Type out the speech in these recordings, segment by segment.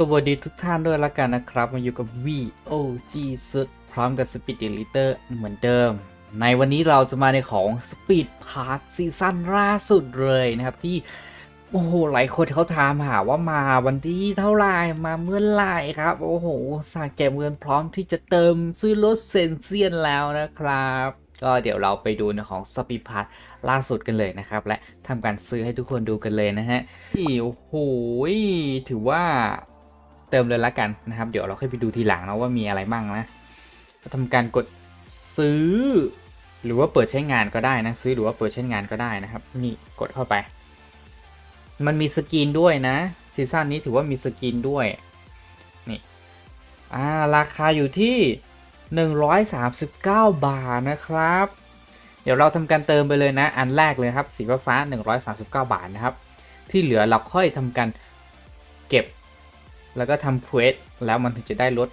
สวัสดีทุกท่านด้วยละกันนะครับ มาอยู่กับ VOG สุดพร้อมกับ Speed Deleter เหมือนเดิม ในวันนี้เราจะมาในของ Speed Part ซีซั่นล่าสุดเลยนะครับ ที่ โอ้โห หลายคนเขาถามหาว่ามาวันที่เท่าไรมาเมื่อไรครับ โอ้โหสาเก็บเงินพร้อมที่จะเติมซื้อรถเซนเซียนแล้วนะครับ ก็เดี๋ยวเราไปดูในของ Speed Part ล่าสุดกันเลยนะครับ และทำการซื้อให้ทุกคนดูกันเลยนะฮะที่โอ้โหถือว่า เติมเลยละกันนะครับ เดี๋ยวเราค่อยไปดูทีหลังนะว่ามีอะไรบ้างนะก็ทำการกดซื้อ หรือว่าเปิดใช้งานก็ได้นะซื้อหรือว่าเปิดใช้งานก็ได้นะครับ นี่กดเข้าไป มันมีสกินด้วยนะซีซั่นนี้ถือว่ามีสกินด้วยนี่อ่าราคาอยู่ที่ 139 บาทนะครับ เดี๋ยวเราทำการเติมไปเลยนะ อันแรกเลยครับสีฟ้า 139 บาทนะครับ ที่เหลือเราค่อยทำการเก็บ แล้วก็ทำเควสแล้วมันถึงจะได้ลด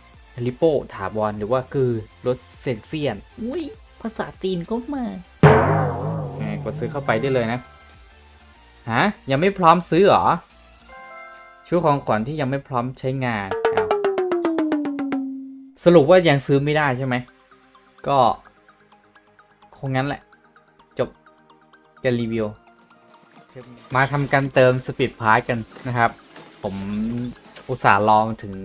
ลิโป้ถาวรหรือว่าคือลดเซนเซียน อุ้ยภาษาจีนก็มาไงกดซื้อเข้าไปได้เลยนะ ฮะ ยังไม่พร้อมซื้อเหรอชุดของขวัญที่ยังไม่พร้อมใช้งานอ้าวสรุปว่ายังซื้อไม่ได้ใช่ไหม ก็คงงั้นแหละ จบการรีวิว มาทำการเติมสปีดพาร์กันนะครับ ผม อุตส่าห์ลองถึง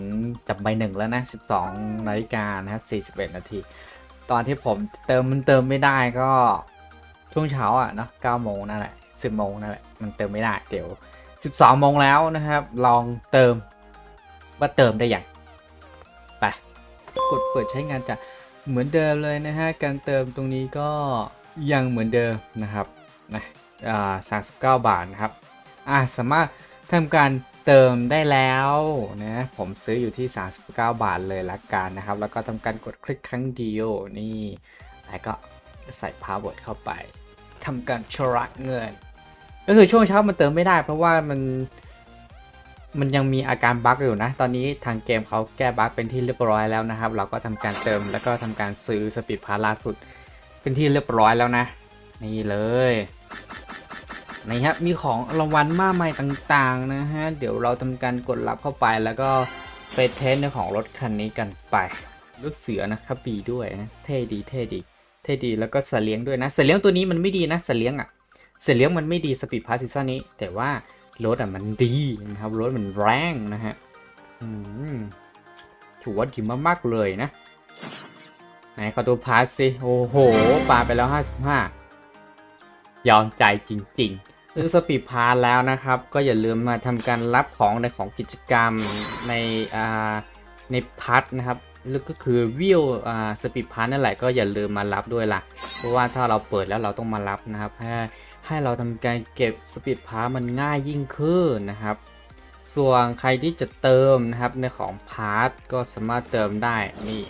จับใบหนึ่งแล้วนะ12นาฬิกานะครับ41 นาที ตอนที่ผมเติมมันเติมไม่ได้ก็ช่วงเช้าอะเนาะ9โมงนั่นแหละ 10โมงนั่นแหละมันเติมไม่ได้เดี๋ยว 12โมงแล้วนะครับ ลองเติมว่าเติมได้อย่างไปกดเปิดใช้งานจะเหมือนเดิมเลยนะฮะการเติมตรงนี้ก็ยังเหมือนเดิมนะครับนะอ่า39บาทนะครับอ่าสามารถทำการ เติมได้แล้วนะผมซื้ออยู่ที่ 39 บาทเลยละกันนะครับ แล้วก็ทำการกดคลิกครั้งเดียวนี่ แล้วก็ใส่พาสเวิร์ดเข้าไปทำการชำระเงิน ก็คือช่วงเช้ามันเติมไม่ได้ เพราะว่ามันมันยังมีอาการบั๊กอยู่นะ ตอนนี้ทางเกมเขาแก้บั๊กเป็นที่เรียบร้อยแล้วนะครับ เราก็ทำการเติมแล้วก็ทำการซื้อสปีดพาร์ล่าสุด เป็นที่เรียบร้อยแล้วนะ นี่เลย นี่ครับมีของรางวัลมากมายต่างๆนะฮะเดี๋ยวเราทำการกดรับเข้าไปแล้วก็ไปเทสในของรถคันนี้กันไปรถเสือนะครับปีด้วยนะเท่ดีเท่ดีเท่ดีแล้วก็สเลี้ยงด้วยนะสเลี้ยงตัวนี้มันไม่ดีนะสเลี้ยงอะ่ะสเลี้ยงมันไม่ดีสปีดพาร์ซีซั่นนี้ แต่ว่ารถอะมันดีนะครับรถมันแรงนะฮะถือว่าดีมากๆเลยนะไหนขอตัวพาสสิโอ้โหปาไปแล้ว 55 ยอมใจจริง ๆ ซื้อสปีดพาร์แล้วนะครับ ก็อย่าลืมมาทำการรับของในของกิจกรรมในอ่าในพัทนะครับแล้วก็คือวิวอ่าสปีดพาร์นั่นแหละก็อย่าลืมมารับด้วยล่ะ เพราะว่าถ้าเราเปิดแล้วเราต้องมารับนะครับให้ให้เราทำการเก็บสปีดพาร์มันง่ายยิ่งขึ้นนะครับ ส่วนใครที่จะเติมนะครับในของพาร์ทก็สามารถเติมได้นี่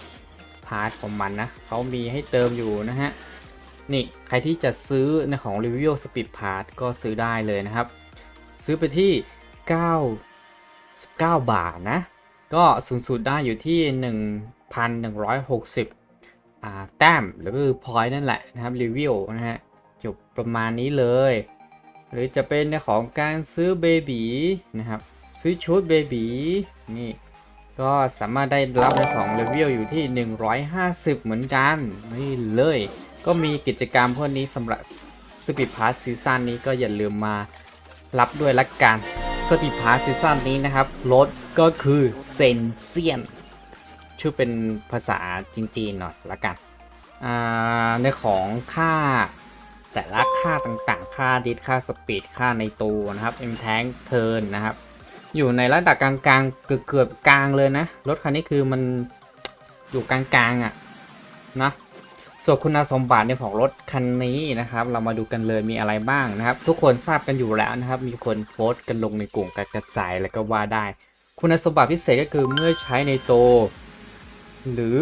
พาร์ทของมันนะเขามีให้เติมอยู่นะฮะ นี่ใครที่จะซื้อในของ r e v i e w Speed Pass ก็ซื้อได้เลยนะครับ ซื้อไปที่ 99 บาทนะ ก็สูงสุดได้อยู่ที่ 1,160อ่าแต้มหรือคือ point นั่นแหละนะครับรีวิวนะฮะอยู่ประมาณนี้เลย หรือจะเป็นในของการซื้อเบบีนะครับ ซื้อชุดเบบีนี่ก็สามารถได้รับในของรีวิวอยู่ที่ 150 เหมือนกัน นี่เลย ก็มีกิจกรรมพวกนี้สำหรับสปีดพาร์ซีซั่นนี้ก็อย่าลืมมารับด้วยละกันสปีดพาร์ซีซั่นนี้นะครับรถก็คือเซนเซียน ชื่อเป็นภาษาจีนๆหน่อยละกันในของค่าแต่ละค่าต่างๆ ค่าดิสค่าสปีด ค่าในตัวนะครับ M tank turn นะครับ อยู่ในระดับกลางๆ เกือบเกือบๆกลางเลยนะ รถคันนี้คือมันอยู่กลางๆอะนะ ส่วนคุณสมบัติในของรถคันนี้นะครับ เรามาดูกันเลยมีอะไรบ้างนะครับ ทุกคนทราบกันอยู่แล้วนะครับ มีคนโพสต์กันลงในกลุ่มกระจายแล้วก็ว่าได้ คุณสมบัติพิเศษก็คือเมื่อใช้ในโต หรือ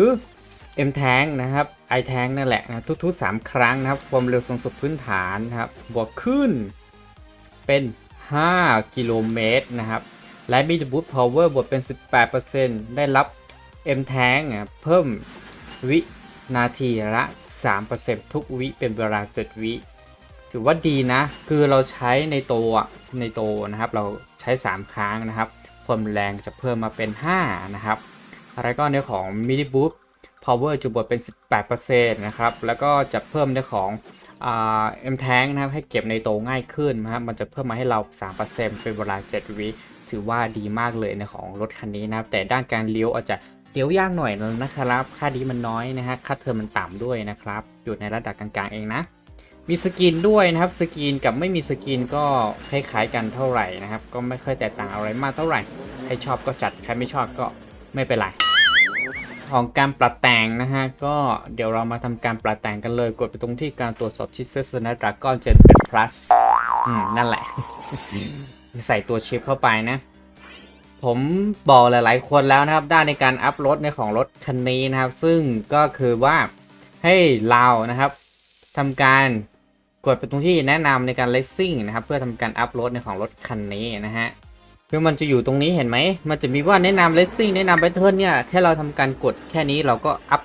M tank นะครับ I tank นั่นแหละนะทุกๆ 3 ครั้งนะครับ ความเร็วสูงสุดพื้นฐานนะครับ บวกขึ้น เป็น 5 กิโลเมตรนะครับ และมีบูทพาวเวอร์บวกเป็น 18%ได้รับ M tank อะเพิ่มวิ นาทีละ 3%ทุกวิเป็นเวลา 7 วิถือว่าดีนะ คือเราใช้ในโตะในโตนะครับ เราใช้ 3 ครั้งนะครับ ความแรงจะเพิ่มมาเป็น 5 นะครับแล้วก็ในของ mini boost power จุบวดเป็น 18%นะครับ แล้วก็จะเพิ่มในของเอ่า M tank นะครับ ให้เก็บในโตง่ายขึ้นนะครับ มันจะเพิ่มมาให้เรา 3%เป็นเวลา 7 วิ ถือว่าดีมากเลยในของรถคันนี้นะครับ แต่ด้านการเลี้ยวอาจจะ เลี้ยวยากหน่อยนะครับ ค่าดีมันน้อยนะฮะ ค่าเทอมมันต่ำด้วยนะครับ อยู่ในระดับกลางๆเองนะ มีสกินด้วยนะครับ สกินกับไม่มีสกินก็คล้ายๆกันเท่าไหร่นะครับ ก็ไม่ค่อยแตกต่างอะไรมากเท่าไหร่ ใครชอบก็จัด ใครไม่ชอบก็ไม่เป็นไร ของการปรับแต่งนะฮะ ก็เดี๋ยวเรามาทำการปรับแต่งกันเลย กดไปตรงที่การตรวจสอบชิปเซสนปดราก้อนเจนเป็น plus อืมนั่นแหละ ใส่ตัวชิปเข้าไปนะ ผมบอกหลาย ๆ คนแล้วนะครับ ด้านในการอัพรถในของรถคันนี้นะครับ ซึ่งก็คือว่าให้เรานะครับทำการกดไปตรงที่แนะนำในการ racing นะครับ เพื่อทำการอัพรถในของรถคันนี้นะฮะคือมันจะอยู่ตรงนี้เห็นไหม มันจะมีว่าแนะนำ racing แนะนำ battle เนี่ย แค่เราทำการกดแค่นี้เราก็อัพ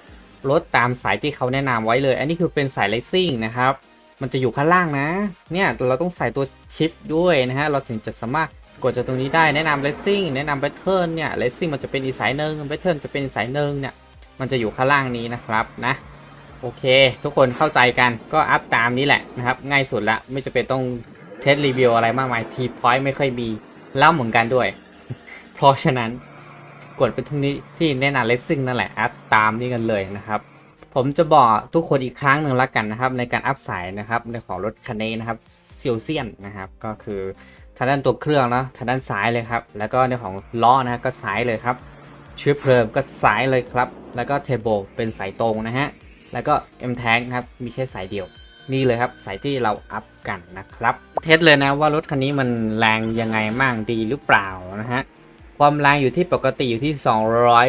รถตามสายที่เขาแนะนำไว้เลย อันนี้คือเป็นสาย racing นะครับ มันจะอยู่ข้างล่างนะ เนี่ยเราต้องใส่ตัวชิปด้วยนะฮะ เราถึงจะสามารถ กดจากตรงนี้ได้แนะนำ racing แนะนำ battle เนี่ย racing มันจะเป็นอีกสายหนึ่ง battle จะเป็นอีกสายหนึ่งเนี่ยมันจะอยู่ข้างล่างนี้นะครับนะโอเค ทุกคนเข้าใจกันก็อัพตามนี้แหละนะครับ ง่ายสุดละไม่จะเป็นต้องเทสรีวิวอะไรมากมายทีพอยต์ไม่ค่อยมีเล่าเหมือนกันด้วย เพราะฉะนั้นกดไปทุกนี้ที่แนะนำเลสซิ่งนั่นแหละอัพตามนี้กันเลยนะครับ ผมจะบอกทุกคนอีกครั้งหนึ่งละกันนะครับ ในการอัพสายนะครับในของรถคันนี้นะครับเซียวเซียนนะครับ ก็คือ ทางด้านตัวเครื่องนะทางด้านซ้ายเลยครับ แล้วก็ในของล้อนะก็ซ้ายเลยครับเชื้อเพลิงก็ซ้ายเลยครับ แล้วก็เทเบิลเป็นสายตรงนะฮะ แล้วก็ M Tank ครับ มีแค่สายเดียว นี่เลยครับ สายที่เราอัพกันนะครับ เทสเลยนะว่ารถคันนี้มันแรงยังไงมั่งดีหรือเปล่านะฮะ ความแรงอยู่ที่ปกติอยู่ที่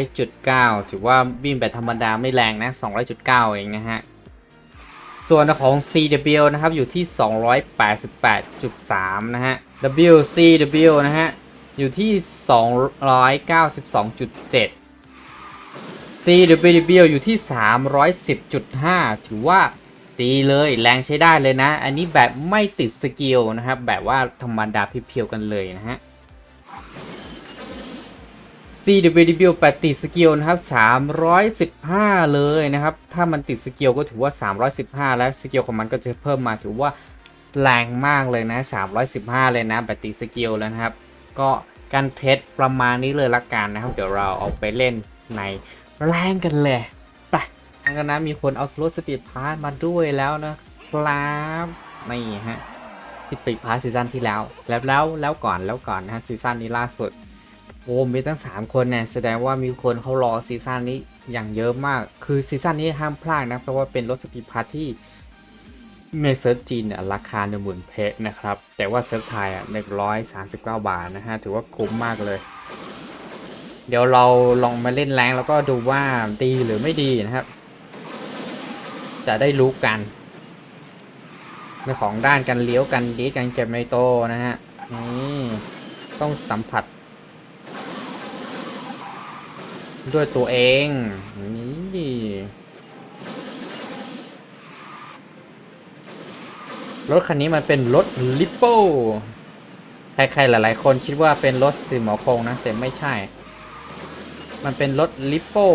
200.9 ถือว่าวิ่งแบบธรรมดาไม่แรงนะ 200.9 เองนะฮะ ส่วนของ CW นะครับอยู่ที่ 288.3 นะฮะ WCW นะฮะ อยู่ที่ 292.7 CWW อยู่ที่ 310.5 ถือว่าดีเลยแรงใช้ได้เลยนะ อันนี้แบบไม่ติดสกิลนะครับ แบบว่าธรรมดาเพียวๆกันเลยนะฮะ CWW แปดติดสกิลนะครับ 315 เลยนะครับ ถ้ามันติดสกิลก็ถือว่า 315 แล้วสกิลของมันก็จะเพิ่มมาถือว่า แรงมากเลยนะ 315 เลยนะแบตติสกิลแล้วนะครับ ก็การเทสประมาณนี้เลยละกันนะครับ เดี๋ยวเราเอาไปเล่นในแรงกันเลยไปทางกันนะมีคนเอารถสปีดพาร์มาด้วยแล้วนะครับนี่ฮะสปีดพาร์ซีซั่นที่แล้ว แล้วแล้วแล้วก่อนแล้วก่อนนะฮะซีซั่นนี้ล่าสุดโอ้มีตั้ง 3 คนเนี่ยแสดงว่ามีคนเขารอซีซั่นนี้อย่างเยอะมาก คือซีซั่นนี้ห้ามพลาดนะเพราะว่าเป็นรถสปีดพาร์ที่ ในเซิร์ฟจีนเนี่ยราคาหนึ่งหมื่นเพชรนะครับ แต่ว่าเซิร์ฟไทยอะหนึ่งร้อยสามสิบเก้าบาทนะฮะ ถือว่าคุ้มมากเลย เดี๋ยวเราลองมาเล่นแรงแล้วก็ดูว่าดีหรือไม่ดีนะครับ จะได้รู้กันในของด้านการเลี้ยวกันดีกันเก็บในโตนะฮะ นี่ต้องสัมผัส ด้วยตัวเอง นี่ รถคันนี้มันเป็นรถลิปโป้ใครๆหลาย ๆ คนคิดว่าเป็นรถสีหมอคงนะ แต่ไม่ใช่ มันเป็นรถลิปโป้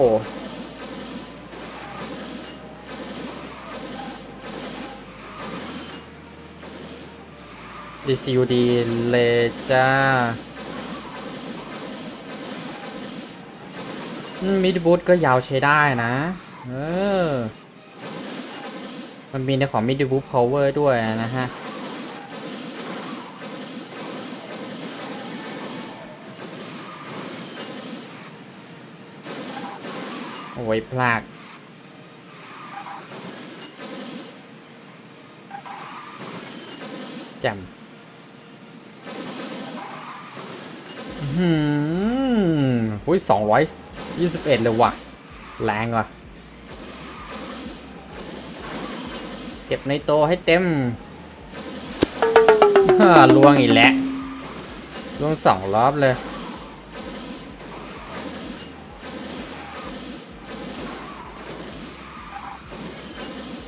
DCUD เลจ้ามิดบูทก็ยาวใช้ได้นะ เออ มันมีในของมิดบูทพาวเวอร์ด้วยนะฮะ โอ้ยพลากจำหืมหุ้ยสองร้อยยี่สิบเอ็ดเลยว่ะ แรงว่ะ เก็บในโตให้เต็มฮ่าลวงอีกแล้วลวงสองรอบเลย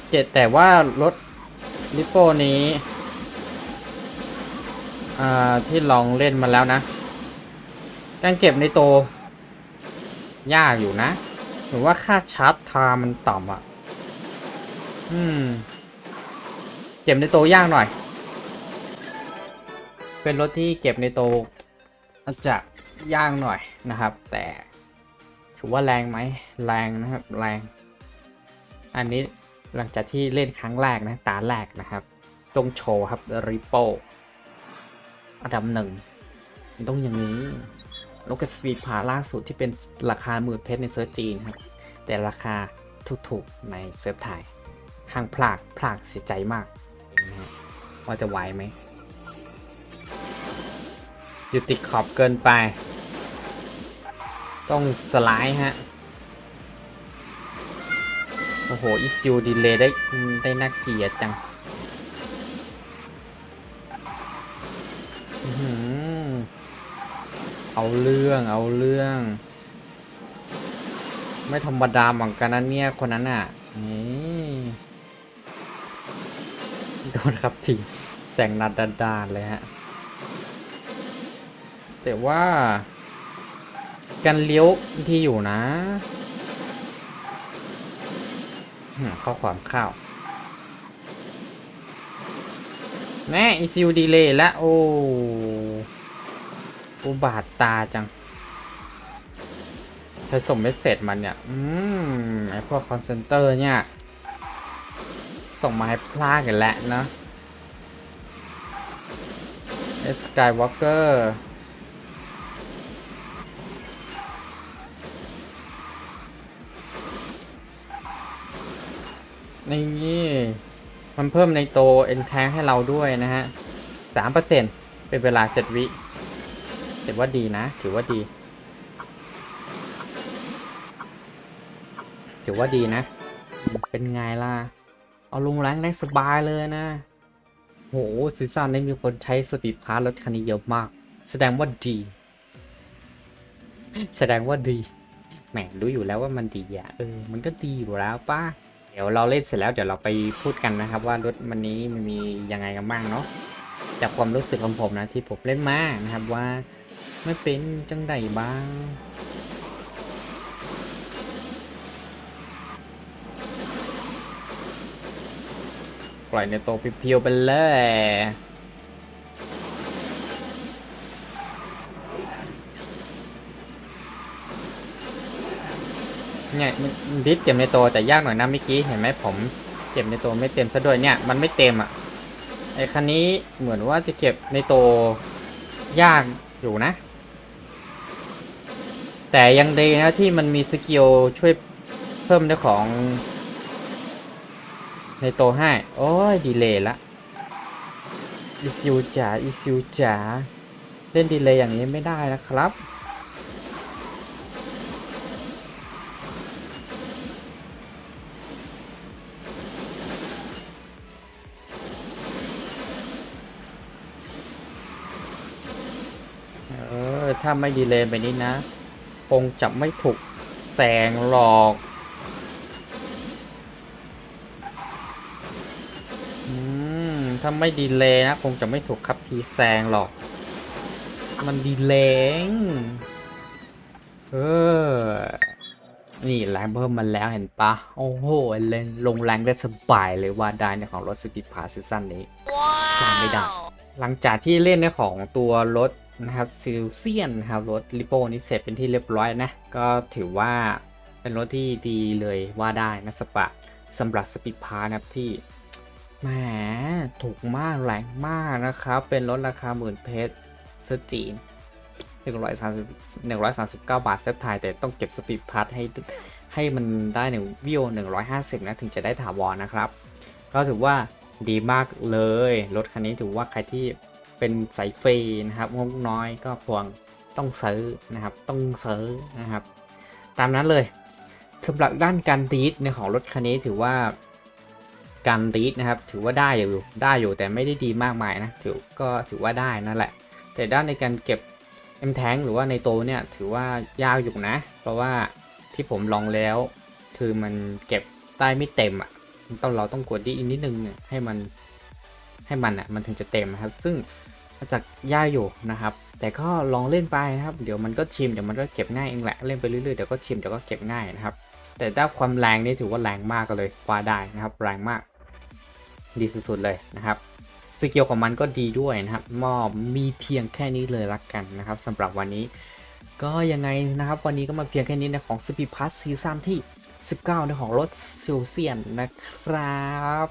เจ็ดแต่ว่ารถลิโป้นี้ อ่า ที่ลองเล่นมาแล้วนะการเก็บในโต ยากอยู่นะหรือว่าค่าชาร์จทม์มันต่ำอะ อืม เก็บในโตยากหน่อย เป็นรถที่เก็บในโตอาจจะยากหน่อยนะครับ แต่ถือว่าแรงไหมแรงนะครับแรง อันนี้หลังจากที่เล่นครั้งแรกนะตาแรกนะครับ ต้องโชว์ครับริปโปอันดับหนึ่งมันต้องอย่างนี้แล้วก็สปีดพาล่าสุดที่เป็นราคาหมื่นเพชรในเซิร์ฟจีนครับ แต่ราคาถูกๆในเซิร์ฟไทยห่างพลากพลากเสียใจมาก นะฮะว่าจะไหวไหมอยู่ติดขอบเกินไป ต้องสไลด์ฮะ โอ้โหอีซิวดีเลยได้ได้น่าเกลียดจังเอาเรื่องเอาเรื่อง ไม่ธรรมดาเหมือนกันนะเนี่ยคนนั้นอะนี่ โดนครับทีแสงนัดดานๆเลยฮะ แต่ว่าการเลี้ยวที่อยู่นะข้อความข้าวแม่อีซิวดีเลยและโอ้อุบาทตาจังเธอส่งเมสเซจมันเนี่ย อืม ไอพวกคอนเซนเตอร์เนี่ย ส่งมาให้พลาดกันแล้วนะเอสกายวอล์กเกอร์นี่มันเพิ่มในโตเอ็นแทงให้เราด้วยนะฮะสามเปอร์เซ็นเป็นเวลาเจ็ดวิถือว่าดีนะ ถือว่าดี ถือว่าดีนะ เป็นไงล่ะ เอาลงแรงได้สบายเลยนะ โหซีซั่นนี้มีคนใช้สปีดพาร์รถคันนี้เยอะมาก แสดงว่าดี แสดงว่าดี แหมรู้อยู่แล้วว่ามันดีอะ เออ มันก็ดีอยู่แล้วป้า เดี๋ยวเราเล่นเสร็จแล้วเดี๋ยวเราไปพูดกันนะครับ ว่ารถมันนี้มันมียังไงกันบ้างเนาะ จากความรู้สึกของผมนะที่ผมเล่นมานะครับว่า ไม่เป็นจังใดบ้าง ปล่อยในโตวเพียวๆไปเลยเนี่ยดิสเก็บในตัวแต่ยากหน่อยนะเมื่อกี้เห็นไหมผมเก็บในตัวไม่เต็มซะด้วยเนี่ยมันไม่เต็มอะไอ้คันนี้เหมือนว่าจะเก็บในตัวยากอยู่นะ แต่ยังดีนะที่มันมีสกิลช่วยเพิ่มเรื่องของ ในโตให้โอ้ยดีเลยละอีซิวจ๋าอีซิวจ๋าเล่นดีเลยอย่างนี้ไม่ได้นะครับ เออ ถ้าไม่ดีเลยไปนี้นะคงจะไม่ถูกแสงหรอก ถ้าไม่ดีเลยนะ คงจะไม่ถูกขับทีแซงหรอก มันดีเลงเออ นี่แรงเพิ่มมาแล้วเห็นปะ โอ้โหเล่นลงแรงได้สบายเลยว่าได้ในของรถสปีดพาซีซั่นนี้พลาดไม่ได้ หลังจากที่เล่นในของตัวรถนะครับซิลเซียนนะครับรถลิโปนี้เสร็จเป็นที่เรียบร้อยนะ ก็ถือว่าเป็นรถที่ดีเลยว่าได้นะสปะสำหรับสปีดพาร์นะครับที่ แหมถูกมากแรงมากนะครับ เป็นรถราคาหมื่นเพชรเซอร์จีน130 139บาทเซฟไทยแต่ต้องเก็บสปีดพาร์ทให้ให้มันได้หนึ่งวิว150นะถึงจะได้ถาวรนะครับ ก็ถือว่าดีมากเลย รถคันนี้ถือว่าใครที่เป็นสายฟรีนะครับงบน้อยก็ควรต้องซื้อนะครับ ต้องซื้อนะครับ ตามนั้นเลยสำหรับด้านการดีดในของรถคันนี้ถือว่า การดีดนะครับ ถือว่าได้อยู่ได้อยู่แต่ไม่ได้ดีมากมายนะถือก็ถือว่าได้นั่นแหละ แต่ด้านในการเก็บ M tank หรือว่าในโตเนี่ยถือว่ายากอยู่นะ เพราะว่าที่ผมลองแล้ว คือมันเก็บได้ไม่เต็มอะต้องเราต้องกดดีอีกนิดนึงเนี่ยให้มันให้มันอะมันถึงจะเต็มนะครับ ซึ่งมาจากยากอยู่นะครับ แต่ก็ลองเล่นไปนะครับ เดี๋ยวมันก็ชิมเดี๋ยวมันก็เก็บง่ายเองแหละเล่นไปเรื่อยๆเดี๋ยวก็ชิมเดี๋ยวก็เก็บง่ายนะครับ แต่ถ้าความแรงนี่ถือว่าแรงมากก็เลยว่าได้นะครับ แรงมาก ดีสุดๆเลยนะครับสกิลของมันก็ดีด้วยนะครับมอบมีเพียงแค่นี้เลยละกันนะครับสำหรับวันนี้ ก็ยังไงนะครับ วันนี้ก็มาเพียงแค่นี้ในของสปีดพัสซีซั่นที่ 19 ในของรถซิลเซียนนะครับ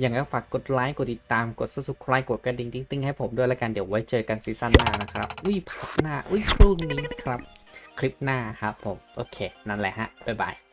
อยังไงก็ฝากกดไลค์กดติดตามกด subscribe กดกระดิ่งติ๊งๆให้ผมด้วยละกันเดี๋ยวไว้เจอกันซีซั่นหน้านะครับ อุ้ยพักหน้า อุ้ยพรุ่งนี้ครับ คลิปหน้าครับผม โอเค นั่นแหละฮะ บ๊ายบาย